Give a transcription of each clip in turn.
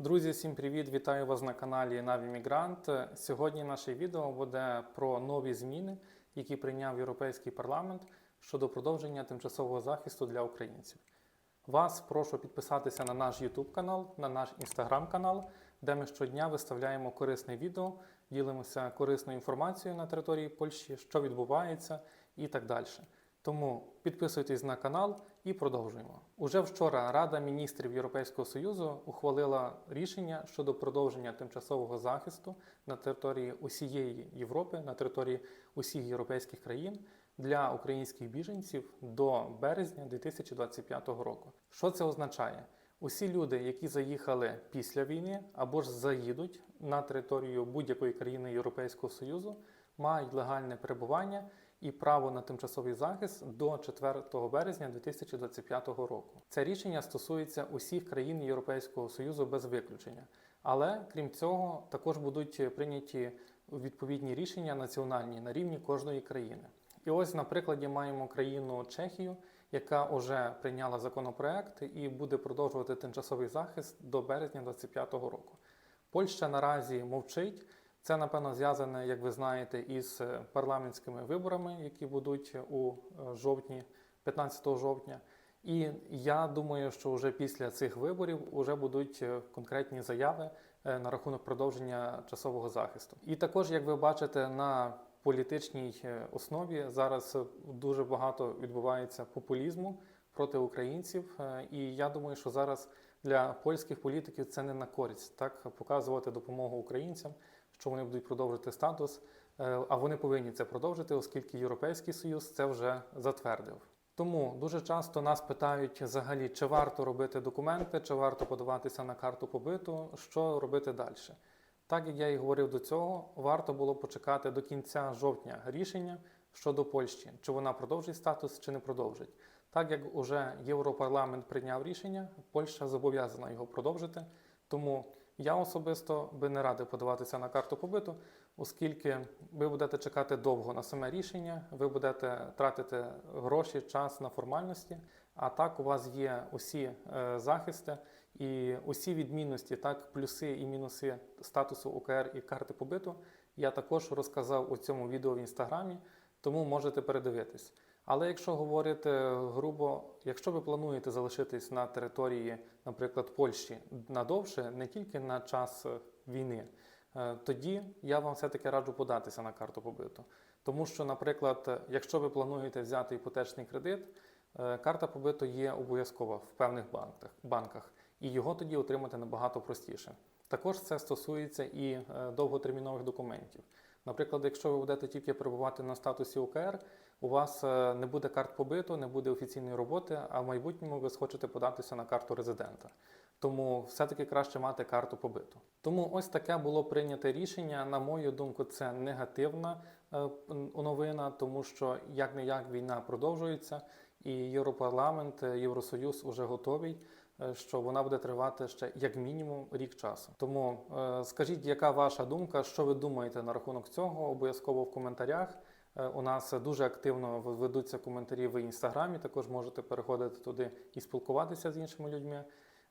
Друзі, всім привіт! Вітаю вас на каналі Навімігрант. Сьогодні наше відео буде про нові зміни, які прийняв Європейський парламент щодо продовження тимчасового захисту для українців. Вас прошу підписатися на наш YouTube канал, на наш Instagram канал, де ми щодня виставляємо корисне відео, ділимося корисною інформацією на території Польщі, що відбувається і так далі. Тому підписуйтесь на канал і продовжуємо. Уже вчора Рада міністрів Європейського Союзу ухвалила рішення щодо продовження тимчасового захисту на території усієї Європи, на території усіх європейських країн для українських біженців до березня 2025 року. Що це означає? Усі люди, які заїхали після війни або ж заїдуть на територію будь-якої країни Європейського Союзу, мають легальне перебування і право на тимчасовий захист до 4 березня 2025 року. Це рішення стосується усіх країн Європейського Союзу без виключення. Але крім цього, також будуть прийняті відповідні рішення національні на рівні кожної країни. І ось на прикладі маємо країну Чехію, яка вже прийняла законопроект і буде продовжувати тимчасовий захист до березня 2025 року. Польща наразі мовчить. Це напевно зв'язане, як ви знаєте, із парламентськими виборами, які будуть у жовтні, 15 жовтня. І я думаю, що вже після цих виборів вже будуть конкретні заяви на рахунок продовження часового захисту. І також, як ви бачите, на політичній основі зараз дуже багато відбувається популізму проти українців. І я думаю, що зараз для польських політиків це не на користь так показувати допомогу українцям що вони будуть продовжити статус, а вони повинні це продовжити, оскільки Європейський Союз це вже затвердив. Тому дуже часто нас питають взагалі, чи варто робити документи, чи варто подаватися на карту побиту, що робити далі. Так як я і говорив до цього, варто було почекати до кінця жовтня рішення щодо Польщі, чи вона продовжить статус, чи не продовжить. Так як уже Європарламент прийняв рішення, Польща зобов'язана його продовжити. Тому я особисто би не радив подаватися на карту побиту, оскільки ви будете чекати довго на саме рішення, ви будете тратити гроші, час на формальності. А так у вас є усі е, захисти і усі відмінності, так, плюси і мінуси статусу УКР і карти побиту. Я також розказав у цьому відео в інстаграмі, тому можете передивитись. Але якщо говорити грубо, якщо ви плануєте залишитись на території, наприклад, Польщі надовше, не тільки на час війни, е, тоді я вам все-таки раджу податися на карту побиту. Тому що, наприклад, якщо ви плануєте взяти іпотечний кредит, е, карта побиту є обов'язкова в певних банках, і його тоді отримати набагато простіше. Також це стосується і е, довготермінових документів. Наприклад, якщо ви будете тільки перебувати на статусі УКР, у вас е, не буде карт побиту, не буде офіційної роботи, а в майбутньому ви схочете податися на карту резидента. Тому все-таки краще мати карту побиту. Тому ось таке було прийняте рішення. На мою думку, це негативна е, новина, тому що як не як війна продовжується, і Європарламент, е, Євросоюз вже готовий. Що вона буде тривати ще як мінімум рік часу. Тому е, скажіть, яка ваша думка, що ви думаєте на рахунок цього? Обов'язково в коментарях. Е, у нас дуже активно ведуться коментарі в інстаграмі. Також можете переходити туди і спілкуватися з іншими людьми.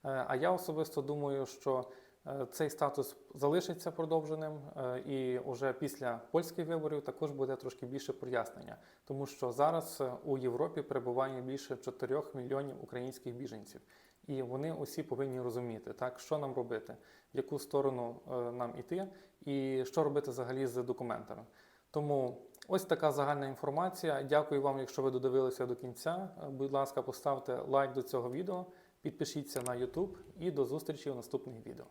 Е, а я особисто думаю, що е, цей статус залишиться продовженим, і вже після польських виборів також буде трошки більше прояснення, тому що зараз у Європі перебуває більше 4 мільйонів українських біженців, і вони усі повинні розуміти, так що нам робити, в яку сторону нам іти, і що робити взагалі з документами. Тому ось така загальна інформація. Дякую вам, якщо ви додивилися до кінця. Будь ласка, поставте лайк до цього відео, підпишіться на YouTube і до зустрічі в наступних відео.